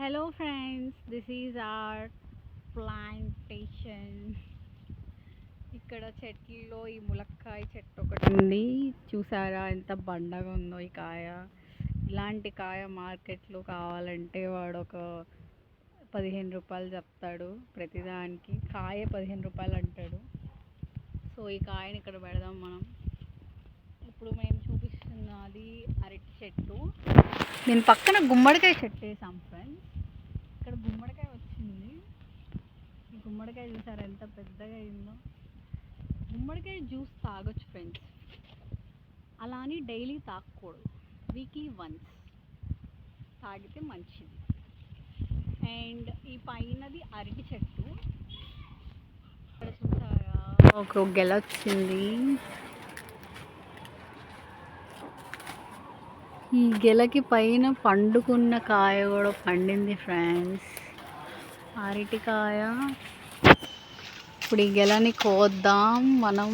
Hello friends this is our plantation ఇక్కడ చెట్లలో ఈ ములక్కాయ చెట్టు ఒకటి ఉంది. చూసారా ఎంత బండగా ఉందో ఈ కాయ. ఇలాంటి కాయ మార్కెట్లో కావాలంటే వాడు ఒక పదిహేను రూపాయలు చెప్తాడు ప్రతిదానికి. కాయ పదిహేను రూపాయలు అంటాడు. సో ఈ కాయని ఇక్కడ పెడదాం మనం. ఇప్పుడు మేము చూపిస్తున్నది అరటి చెట్టు. దీని పక్కన గుమ్మడికాయ చెట్టు వేసాం ఫ్రెండ్స్ ఇక్కడ గుమ్మడికాయ వచ్చింది. ఈ గుమ్మడికాయ చూసారు ఎంత పెద్దగా అయిందో. గుమ్మడికాయ జ్యూస్ తాగొచ్చు ఫ్రెండ్స్. అలా అని డైలీ తాగకూడదు. Weekly once. తాగితే మంచిది. అండ్ ఈ పైనది అరటి చెట్టు. ఇక్కడ చూసారా? ఒక గెల వచ్చింది. ఈ గెలకి పైన పండుకున్న కాయ కూడా పండింది ఫ్రెండ్స్ అరటికాయ ఇప్పుడు ఈ గెలని కోద్దాం. మనం